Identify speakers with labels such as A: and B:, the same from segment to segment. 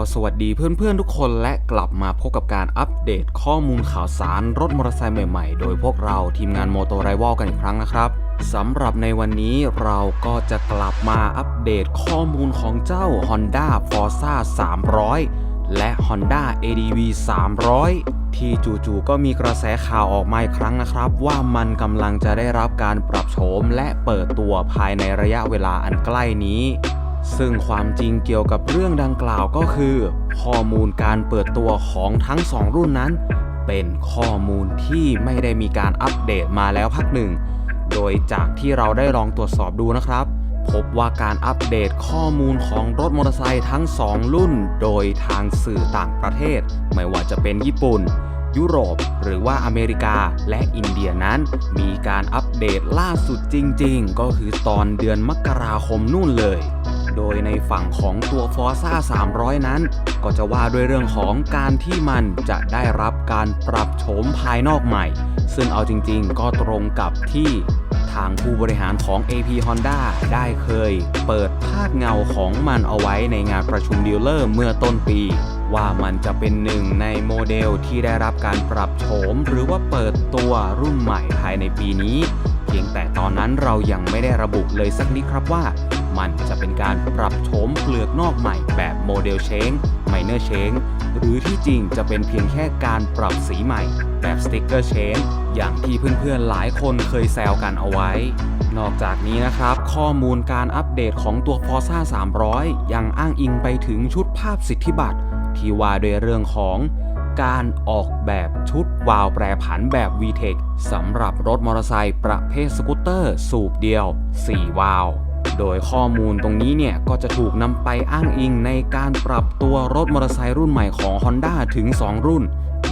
A: ก็สวัสดีเพื่อนๆทุกคนและกลับมาพบกับการอัปเดตข้อมูลข่าวสารรถมอเตอร์ไซค์ใหม่ๆ โดยพวกเราทีมงานโมโตไรวอลกันอีกครั้งนะครับสำหรับในวันนี้เราก็จะกลับมาอัปเดตข้อมูลของเจ้า Honda Forza 300 และ Honda ADV 300 ที่จู่ๆก็มีกระแสข่าวออกมาอีกครั้งนะครับ ว่ามันกำลังจะได้รับการปรับโฉมและเปิดตัวภายในระยะเวลาอันใกล้นี้ ซึ่งความจริงเกี่ยวกับเรื่องดังกล่าวก็คือ ข้อมูลการเปิดตัวของทั้งสองรุ่นนั้น เป็นข้อมูลที่ไม่ได้มีการอัปเดตมาแล้วพักหนึ่ง โดยจากที่เราได้ลองตรวจสอบดูนะครับ พบว่าการอัปเดตข้อมูลของรถมอเตอร์ไซค์ทั้ง 2 รุ่น โดยทางสื่อต่างประเทศ ไม่ว่าจะเป็นญี่ปุ่นยุโรปหรือว่าอเมริกาและอินเดียนั้น มีการอัปเดตล่าสุดจริง ๆ ก็คือตอนเดือนมกราคมนู่นเลย โดยในฝั่งของตัว Forza 300 นั้น ก็จะว่าด้วยเรื่องของการที่มันจะได้รับการปรับโฉมภายนอกใหม่ ซึ่งเอาจริงๆ ก็ตรงกับที่ทางผู้บริหารของ AP Honda ได้เคยเปิดภาพเงาของมันเอาไว้ในงานประชุมดีลเลอร์เมื่อต้นปี ว่ามันจะเป็นหนึ่งในโมเดลที่ได้รับการปรับโฉมหรือว่าเปิดตัวรุ่นใหม่ภายในปีนี้ เพียงแต่ตอนนั้นเรายังไม่ได้ระบุเลยสักนิดครับว่า มันจะเป็นการปรับโฉมเปลือกนอกใหม่แบบโมเดลเชงไมเนอร์เชงหรือที่จริงจะเป็นเพียงแค่การปรับสีใหม่แบบสติกเกอร์เชงอย่างที่เพื่อนๆหลายคนเคยแซวกันเอาไว้ นอกจากนี้นะครับ ข้อมูลการอัปเดตของตัว Forza 300 ยังอ้างอิงไปถึงชุดภาพสิทธิบัตรที่ว่าด้วยเรื่องของการออกแบบชุดวาล์วแปรผันแบบ VTEC สำหรับรถมอเตอร์ไซค์ประเภทสกูตเตอร์ สูบเดียว 4 วาล์ว โดยข้อมูลตรงนี้เนี่ย ก็จะถูกนำไปอ้างอิงในการปรับตัวรถมอเตอร์ไซค์รุ่นใหม่ของ Honda ถึง 2 รุ่น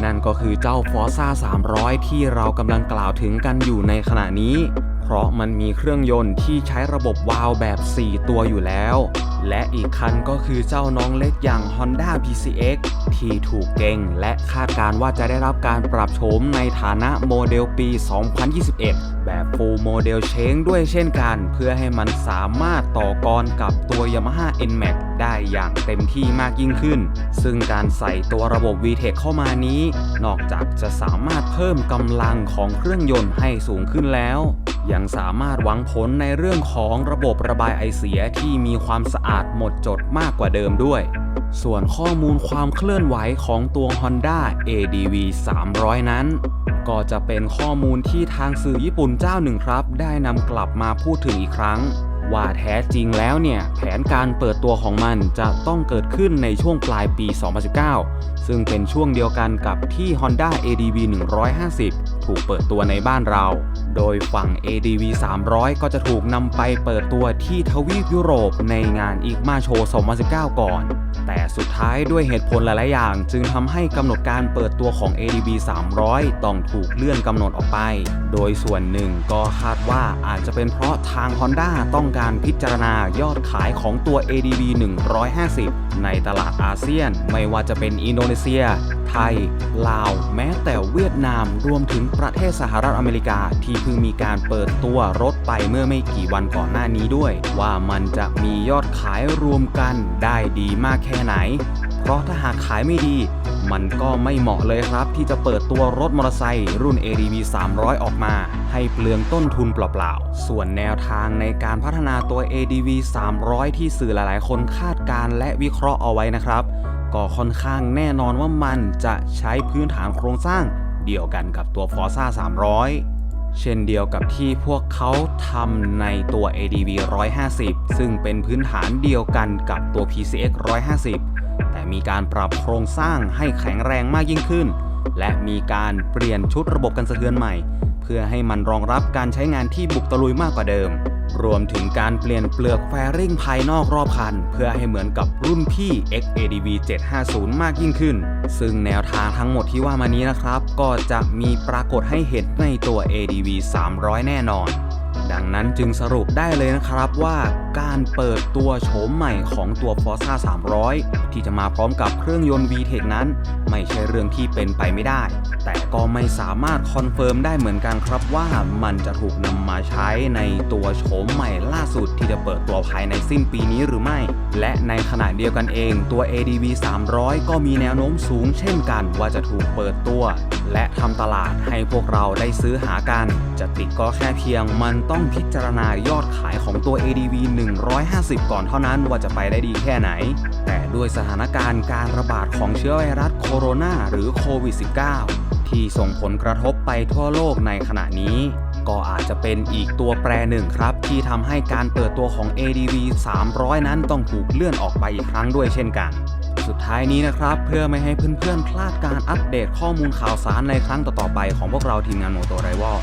A: นั่นก็คือเจ้า Forza 300 ที่เรากำลังกล่าวถึงกันอยู่ในขณะนี้ เพราะมันมีเครื่องยนต์ที่ใช้ระบบวาล์วแบบ 4 ตัวอยู่แล้ว และอีกคันก็คือเจ้าน้องเล็กอย่าง Honda PCX ที่ถูกเก่งและคาดการว่าจะได้รับการปรับโฉมในฐานะโมเดลปี 2021 แบบ Full Model Change ด้วยเช่นกัน เพื่อให้มันสามารถต่อกรกับตัว Yamaha NMAX ได้อย่างเต็มที่มากยิ่งขึ้น ซึ่งการใส่ตัวระบบ VTEC เข้ามานี้ นอกจากจะสามารถเพิ่มกำลังของเครื่องยนต์ให้สูงขึ้นแล้ว ยังสามารถหวังผลในเรื่องของระบบระบายไอเสียที่มีความสะอาดหมดจดมากกว่าเดิมด้วย ส่วนข้อมูลความเคลื่อนไหวของตัว Honda ADV 300 นั้น ก็จะเป็นข้อมูลที่ทางสื่อญี่ปุ่นเจ้าหนึ่งครับ ได้นำกลับมาพูดถึงอีกครั้ง ว่าแท้จริงแล้วเนี่ย แผนการเปิดตัวของมันจะต้องเกิดขึ้นในช่วงปลายปี 2019 ซึ่งเป็นช่วงเดียวกันกับที่ Honda ADV 150 ถูกเปิดตัวในบ้านเรา โดยฝั่ง ADV 300 ก็จะถูกนำไปเปิดตัวที่ทวีปยุโรปในงานอีกมาโชว์2019 ก่อน แต่สุดท้ายด้วยเหตุผลหลายๆอย่าง จึงทำให้กำหนดการเปิดตัวของ ADV 300 ต้องถูกเลื่อนกำหนดออกไป โดยส่วนหนึ่งก็คาดว่าอาจจะเป็นเพราะทาง Honda ต้องการพิจารณายอดขายของตัว ADV 150 ในตลาดอาเซียนไม่ว่าจะเป็นอินโดนีเซีย ไทย ลาว แม้แต่เวียดนาม รวมถึงประเทศสหรัฐอเมริกา ที่เพิ่งมีการเปิดตัวรถไปเมื่อไม่กี่วันก่อนหน้านี้ด้วย ว่ามันจะมียอดขายรวมกันได้ดีมากแค่ไหน เพราะถ้าหากขายไม่ดี มันก็ไม่เหมาะเลยครับ ที่จะเปิดตัวรถมอเตอร์ไซค์รุ่น ADV 300 ออกมา ให้เปลืองต้นทุนเปล่าๆ ส่วนแนวทางในการพัฒนาตัว ADV 300 ที่สื่อหลายๆ คนคาดการและวิเคราะห์เอาไว้นะครับ ก็ค่อนข้างแน่นอนว่ามันจะใช้พื้นฐานโครงสร้างเดียวกันกับตัว Forza 300เช่นเดียวกับที่พวกเขาทำในตัว ADV 150 ซึ่งเป็นพื้นฐานเดียวกันกับตัว PCX 150 มีการปรับโครงสร้างให้แข็งแรงมากยิ่งขึ้น และมีการเปลี่ยนชุดระบบกันสะเทือนใหม่ เพื่อให้มันรองรับการใช้งานที่บุกตะลุยมากกว่าเดิม รวมถึงการเปลี่ยนเปลือกแฟริ่งภายนอกรอบคัน เพื่อให้เหมือนกับรุ่นพี่ XADV 750 มากยิ่งขึ้น ซึ่งแนวทางทั้งหมดที่ว่ามานี้นะครับ ก็จะมีปรากฏให้เห็นในตัว ADV 300 แน่นอน ดังนั้นจึงสรุปได้เลยนะครับว่าการเปิดตัวโฉมใหม่ของตัว Forza 300 ที่จะมาพร้อมกับเครื่องยนต์ VTEC นั้น ไม่ใช่เรื่องที่เป็นไปไม่ได้ แต่ก็ไม่สามารถคอนเฟิร์มได้เหมือนกันครับว่ามันจะถูกนำมาใช้ในตัวโฉมใหม่ล่าสุดที่จะเปิดตัวภายในสิ้นปีนี้หรือไม่ และในขณะเดียวกันเองตัว ADV 300 ก็มีแนวโน้มสูงเช่นกันว่าจะถูกเปิดตัว และทำตลาดให้พวกเราได้ซื้อหากัน จะติดก็แค่เพียงมันต้องพิจารณายอดขายของตัว ADV 150 ก่อนเท่านั้นว่าจะไปได้ดีแค่ไหน แต่ด้วยสถานการณ์การระบาดของเชื้อไวรัสโคโรนาหรือโควิด -19 ที่ส่งผลกระทบไปทั่วโลกในขณะนี้ ก็อาจจะเป็นอีกตัวแปรหนึ่งครับ ที่ทำให้การเปิดตัวของ ADV 300 นั้นต้องถูกเลื่อนออกไปอีกครั้งด้วยเช่นกันสุดท้ายนี้นะครับ เพื่อไม่ให้เพื่อนๆ พลาดการอัปเดตข้อมูลข่าวสารในครั้งต่อๆไปของพวกเราทีมงานโมโตไรวอล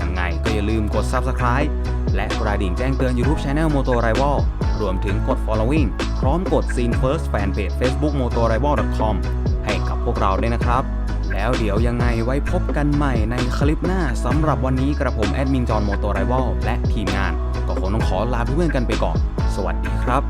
A: ยังไงก็อย่าลืมกด Subscribe และกระดิ่งแจ้งเตือน YouTube Channel Moto Rival รวมถึงกด Following พร้อมกด Scene First Fanpage Facebook motorival.com ให้กับพวกเราด้วยนะครับ แล้วเดี๋ยวยังไงไว้พบกันใหม่ในคลิปหน้าสำหรับวันนี้กระผมแอดมินจอห์นโมโตไรวอลและทีมงาน ก็คงต้องขอลาเพื่อนกันไปก่อน สวัสดีครับ